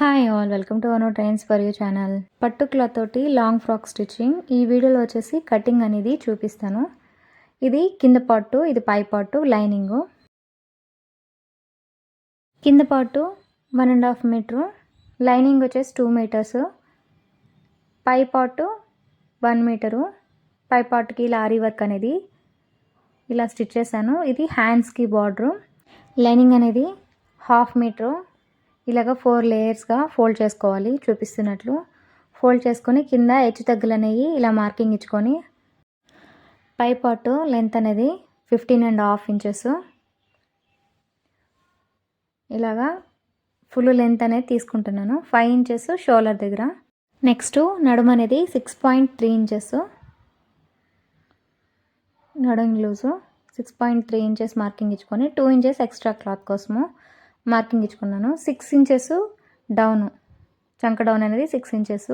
Hi all welcome to one trains for you channel. పట్టు cloth తోటి long frock stitching. ఈ వీడియోలో వచ్చేసి కటింగ్ అనేది చూపిస్తాను. ఇది కింద పార్టు ఇది పై పార్టు లైనింగు. కింద పాటు one and half metre. Lining వచ్చేసి టూ మీటర్స్. పై పార్టు వన్ మీటరు. పై పార్ట్కి లారీ వర్క్ అనేది ఇలా స్టిచ్ చేశాను. ఇది హ్యాండ్స్కి బార్డరు. లైనింగ్ అనేది హాఫ్ మీటరు. ఇలాగ ఫోర్ లేయర్స్గా ఫోల్డ్ చేసుకోవాలి చూపిస్తున్నట్లు. ఫోల్డ్ చేసుకొని కింద హెచ్చు తగ్గులు అనేవి ఇలా మార్కింగ్ ఇచ్చుకొని పై పాటు లెంత్ అనేది ఫిఫ్టీన్ అండ్ హాఫ్ ఇంచెస్. ఇలాగా ఫుల్ లెంత్ అనేది తీసుకుంటున్నాను. ఫైవ్ ఇంచెస్ షోల్డర్ దగ్గర. నెక్స్ట్ నడుము అనేది సిక్స్ పాయింట్ త్రీ ఇంచెస్. నడుము loose six point three inches marking ఇచ్చుకొని టూ ఇంచెస్ ఎక్స్ట్రా క్లాత్ కోసము మార్కింగ్ ఇచ్చుకున్నాను. సిక్స్ ఇంచెస్ డౌన్ చంక డౌన్ అనేది సిక్స్ ఇంచెస్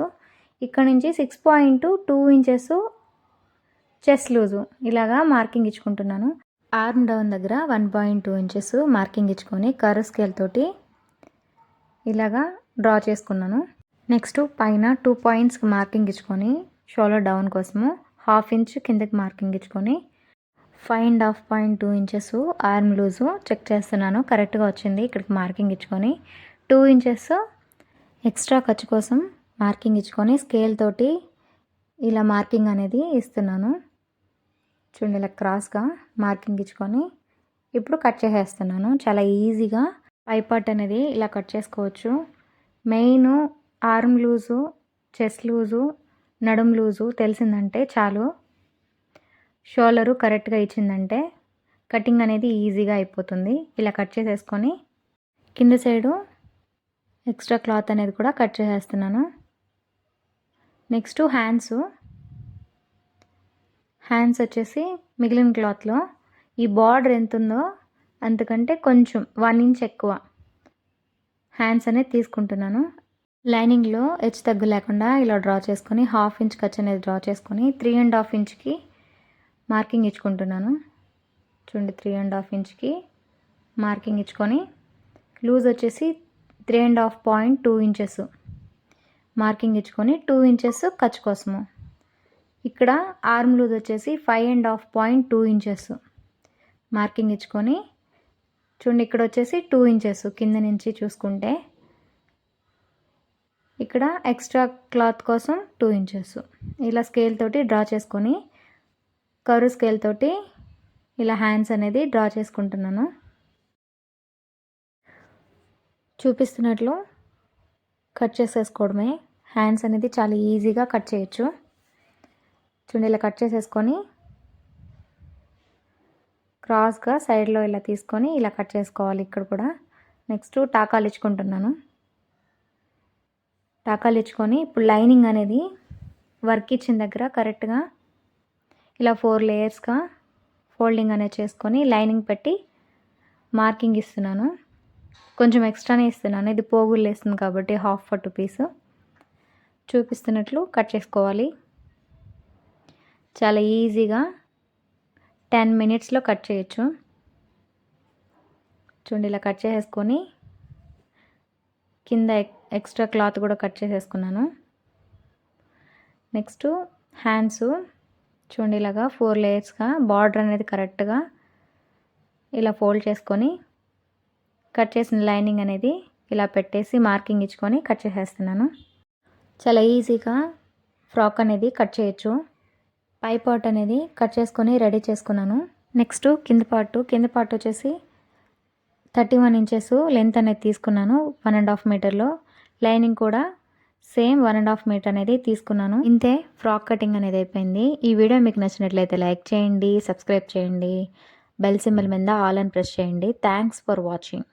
ఇక్కడ నుంచి six point two inches chest loose ఇలాగా మార్కింగ్ ఇచ్చుకుంటున్నాను. ఆర్మ్ డౌన్ దగ్గర one point two inches marking ఇచ్చుకొని కర్వ్ స్కేల్ తోటి ఇలాగా డ్రా చేసుకున్నాను. నెక్స్ట్ పైన టూ పాయింట్స్కి మార్కింగ్ ఇచ్చుకొని షోలో డౌన్ కోసము హాఫ్ ఇంచ్ కిందకి మార్కింగ్ ఇచ్చుకొని five and half point two inches arm loose check చేస్తున్నాను. కరెక్ట్గా వచ్చింది. ఇక్కడికి మార్కింగ్ ఇచ్చుకొని టూ ఇంచెస్ ఎక్స్ట్రా ఖర్చు కోసం మార్కింగ్ ఇచ్చుకొని స్కేల్ తోటి ఇలా మార్కింగ్ అనేది ఇస్తున్నాను. చూడండి ఇలా క్రాస్గా మార్కింగ్ ఇచ్చుకొని ఇప్పుడు కట్ చేసేస్తున్నాను. చాలా ఈజీగా పై పార్ట్ అనేది ఇలా కట్ చేసుకోవచ్చు. Main arm loose chest loose నడుం లూజు తెలిసిందంటే చాలు. షోల్డరు కరెక్ట్గా ఇచ్చిందంటే కటింగ్ అనేది ఈజీగా అయిపోతుంది. ఇలా కట్ చేసేసుకొని కింద సైడు ఎక్స్ట్రా క్లాత్ అనేది కూడా కట్ చేసేస్తున్నాను. Next hands. హ్యాండ్స్ వచ్చేసి మిగిలిన క్లాత్లో ఈ బార్డర్ ఎంత ఉందో అంతకంటే కొంచెం వన్ ఇంచ్ ఎక్కువ హ్యాండ్స్ అనేది తీసుకుంటున్నాను. లైనింగ్లో హెచ్ తగ్గు లేకుండా ఇలా డ్రా చేసుకొని హాఫ్ ఇంచ్ ఖర్చు అనేది డ్రా చేసుకొని త్రీ అండ్ హాఫ్ ఇంచ్కి మార్కింగ్ ఇచ్చుకుంటున్నాను. చూడండి త్రీ అండ్ హాఫ్ ఇంచ్కి మార్కింగ్ ఇచ్చుకొని లూజ్ వచ్చేసి three and half point two inches marking ఇచ్చుకొని టూ ఇంచెస్ ఖర్చు కోసము. ఇక్కడ ఆర్మ్ లూజ్ వచ్చేసి five and half point two inches marking ఇచ్చుకొని చూడండి ఇక్కడ వచ్చేసి టూ ఇంచెస్ కింద నుంచి చూసుకుంటే ఇక్కడ ఎక్స్ట్రా క్లాత్ కోసం టూ ఇంచెస్ ఇలా స్కేల్ తోటి డ్రా చేసుకొని కరు స్కేల్ తోటి ఇలా హ్యాండ్స్ అనేది డ్రా చేసుకుంటున్నాను. చూపిస్తున్నట్లు కట్ చేసేసుకోవడమే. హ్యాండ్స్ అనేది చాలా ఈజీగా కట్ చేయొచ్చు. చూడండి ఇలా కట్ చేసేసుకొని క్రాస్గా సైడ్లో ఇలా తీసుకొని ఇలా కట్ చేసుకోవాలి ఇక్కడ కూడా. నెక్స్ట్ టాకాలు ఇచ్చుకుంటున్నాను. టాకాలు ఇచ్చుకొని ఇప్పుడు లైనింగ్ అనేది వర్క్ ఇచ్చిన దగ్గర కరెక్ట్గా ఇలా ఫోర్ లేయర్స్గా ఫోల్డింగ్ అనేది చేసుకొని లైనింగ్ పెట్టి మార్కింగ్ ఇస్తున్నాను. కొంచెం ఎక్స్ట్రానే ఇస్తున్నాను. ఇది పోగులు వేస్తుంది కాబట్టి హాఫ్ ఫర్ పీస్. చూపిస్తున్నట్లు కట్ చేసుకోవాలి. చాలా ఈజీగా టెన్ మినిట్స్లో కట్ చేయొచ్చు. చూడండి ఇలా కట్ చేసేసుకొని కింద ఎక్స్ట్రా క్లాత్ కూడా కట్ చేసేసుకున్నాను. నెక్స్ట్ హ్యాండ్స్ చూడండి ఇలాగా ఫోర్ లేయర్స్గా బార్డర్ అనేది కరెక్ట్గా ఇలా ఫోల్డ్ చేసుకొని కట్ చేసిన లైనింగ్ అనేది ఇలా పెట్టేసి మార్కింగ్ ఇచ్చుకొని కట్ చేసేస్తున్నాను. చాలా ఈజీగా ఫ్రాక్ అనేది కట్ చేయొచ్చు. పై పార్ట్ అనేది కట్ చేసుకొని రెడీ చేసుకున్నాను. నెక్స్ట్ కింద పార్ట్ కింద పార్ట్ వచ్చేసి థర్టీ వన్ ఇంచెస్ లెంత్ అనేది తీసుకున్నాను వన్ అండ్ హాఫ్ మీటర్లో. లైనింగ్ కూడా same one and half metre అనేది తీసుకున్నాను. ఇంతే ఫ్రాక్ కటింగ్ అనేది అయిపోయింది. ఈ వీడియో మీకు నచ్చినట్లయితే లైక్ చేయండి సబ్స్క్రైబ్ చేయండి బెల్ సింబల్ మీద ఆల్ అని ప్రెస్ చేయండి. Thanks for watching.